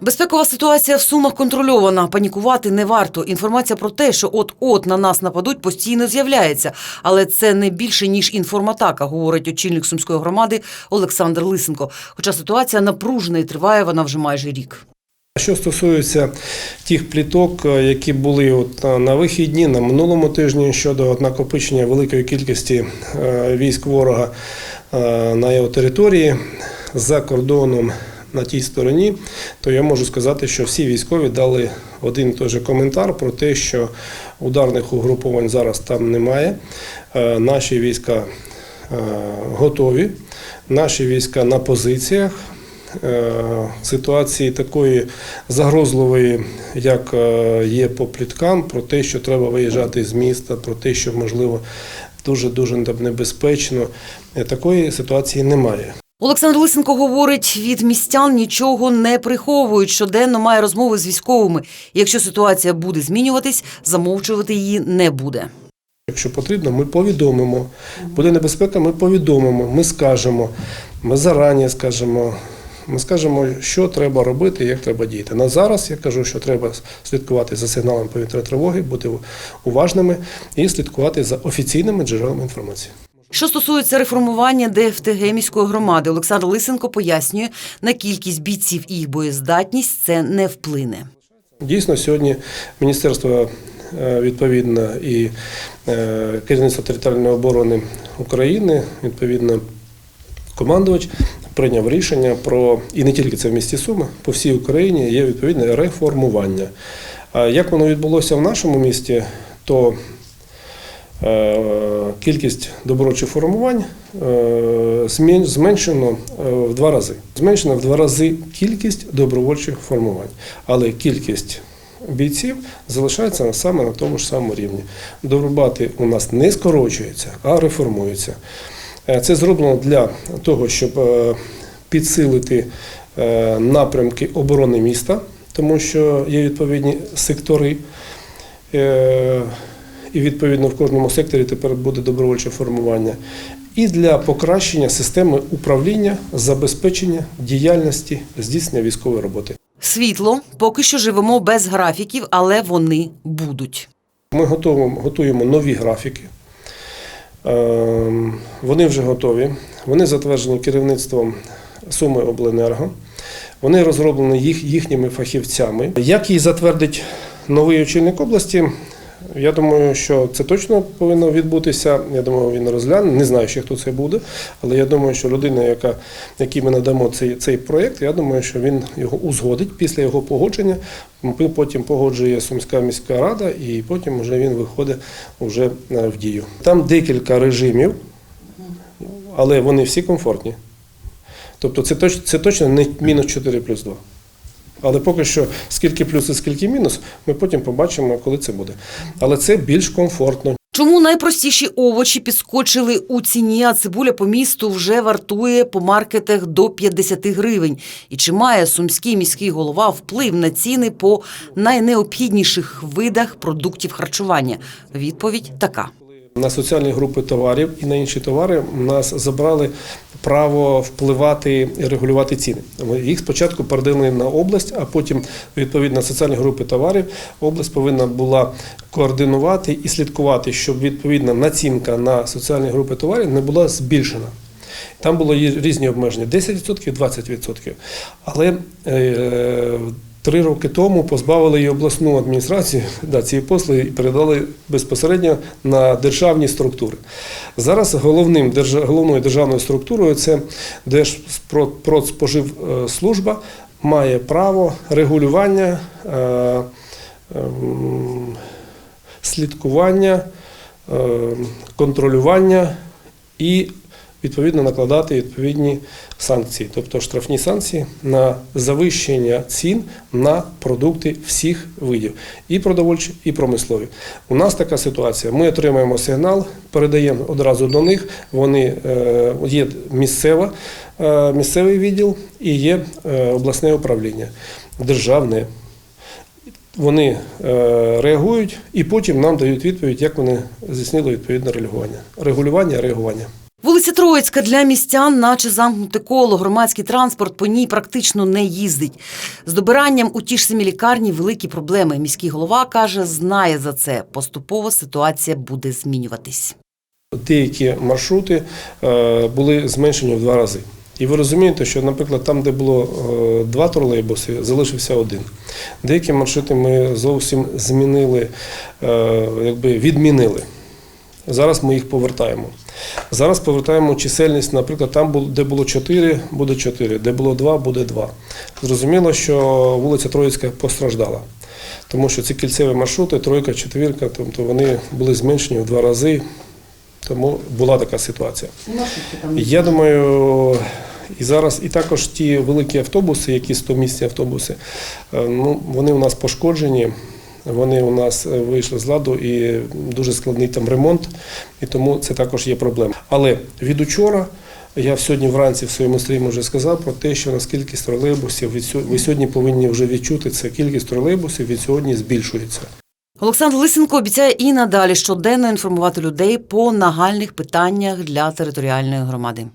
Безпекова ситуація в Сумах контрольована. Панікувати не варто. Інформація про те, що от-от на нас нападуть, постійно з'являється. Але це не більше ніж інформатака, говорить очільник сумської громади Олександр Лисенко. Хоча ситуація напружена і триває вона вже майже рік. Що стосується тих пліток, е, які були от на- на вихідні на минулому тижні щодо накопичення великої кількості е, військ ворога е, на його території за кордоном на тій стороні, то я можу сказати, що всі військові дали один і той же коментар про те, що ударних угруповань зараз там немає. Е, Наші війська е, готові, наші війська на позиціях. Е, Ситуації такої загрозливої, як є по пліткам, про те, що треба виїжджати з міста, про те, що можливо дуже дуже небезпечно. Такої ситуації немає. Олександр Лисенко говорить, від містян нічого не приховують. Щоденно має розмови з військовими. Якщо ситуація буде змінюватись, замовчувати її не буде. Якщо потрібно, ми повідомимо. Буде небезпека, ми повідомимо, ми скажемо, ми зарані скажемо. Ми скажемо, що треба робити, як треба діяти. На зараз я кажу, що треба слідкувати за сигналом повітряної тривоги, бути уважними і слідкувати за офіційними джерелами інформації. Що стосується реформування ДФТГ міської громади, Олександр Лисенко пояснює, на кількість бійців і їх боєздатність це не вплине. Дійсно, сьогодні міністерство е, відповідно і е, керівництво територіальної оборони України, відповідно, командувач прийняв рішення про і не тільки це в місті Суми, по всій Україні є відповідне реформування. Як воно відбулося в нашому місті, то кількість добровольчих формувань е, зменшено е, в два рази. Зменшено в два рази кількість добровольчих формувань, але кількість бійців залишається саме на тому ж самому рівні. Добробати у нас не скорочується, а реформується. Е, Це зроблено для того, щоб е, підсилити е, напрямки оборони міста, тому що є відповідні сектори. І відповідно в кожному секторі тепер буде добровольче формування. І для покращення системи управління, забезпечення діяльності, здійснення військової роботи. Світло поки що живемо без графіків, але вони будуть. Ми готуємо, готуємо нові графіки. Ем, Вони вже готові. Вони затверджені керівництвом Суми Обленерго. Вони розроблені їх, їхніми фахівцями. Як її затвердить новий очільник області? Я думаю, що це точно повинно відбутися. Я думаю, він розгляне. Не знаю ще, хто це буде, але я думаю, що людина, яка, якій ми надамо цей, цей проєкт, я думаю, що він його узгодить після його погодження. Потім погоджує Сумська міська рада, і потім вже він виходить вже е, в дію. Там декілька режимів, але вони всі комфортні. Тобто це точно, це точно не мінус 4 плюс 2. Але поки що скільки плюс і скільки мінус, ми потім побачимо, коли це буде. Але це більш комфортно. Чому найпростіші овочі підскочили у ціні, а цибуля по місту вже вартує по маркетах до 50 гривень? І чи має сумський міський голова вплив на ціни по найнеобхідніших видах продуктів харчування? Відповідь така. На соціальні групи товарів і на інші товари нас забрали право впливати і регулювати ціни. Їх спочатку передали на область, а потім відповідно соціальні групи товарів область повинна була координувати і слідкувати, щоб відповідна націнка на соціальні групи товарів не була збільшена. Там було різні обмеження 10%, 20%. Але е, три роки тому позбавили її обласну адміністрацію да, цієї послуги і передали безпосередньо на державні структури. Зараз головним головною державною структурою це Держпродспоживслужба має право регулювання. Е, ем, слідкування, е, контролювання і відповідно накладати відповідні санкції, тобто штрафні санкції на завищення цін на продукти всіх видів, і продовольчі, і промислові. У нас така ситуація. Ми отримаємо сигнал, передаємо одразу до них. Вони е, є місцева, е, місцевий відділ і є е, обласне управління державне. Вони реагують і потім нам дають відповідь, як вони здійснили відповідне регулювання. Регулювання, реагування. Вулиця Троїцька для містян, наче замкнуте коло. Громадський транспорт по ній практично не їздить. З добиранням у ті ж самі лікарні великі проблеми. Міський голова каже, знає за це. Поступово ситуація буде змінюватись. Деякі маршрути е, були зменшені в два рази. І ви розумієте, що, наприклад, там, де було е, два тролейбуси, залишився один. Деякі маршрути ми зовсім змінили, е, якби відмінили. Зараз ми їх повертаємо. Зараз повертаємо чисельність, наприклад, там, де було 4, буде 4, де було 2, буде 2. Зрозуміло, що вулиця Троїцька постраждала, тому що ці кільцеві маршрути, тройка, четвірка, тобто вони були зменшені в два рази, тому була така ситуація. Я думаю, і зараз, і також ті великі автобуси, які 100-місні автобуси, е, ну, вони у нас пошкоджені, вони у нас е, вийшли з ладу і дуже складний там ремонт, і тому це також є проблема. Але від учора. Я сьогодні вранці в своєму стрімі вже сказав про те, що наскільки тролейбусів від сьо- ви сьогодні повинні вже відчути це. Кількість тролейбусів від сьогодні збільшується. Олександр Лисенко обіцяє і надалі щоденно інформувати людей по нагальних питаннях для територіальної громади.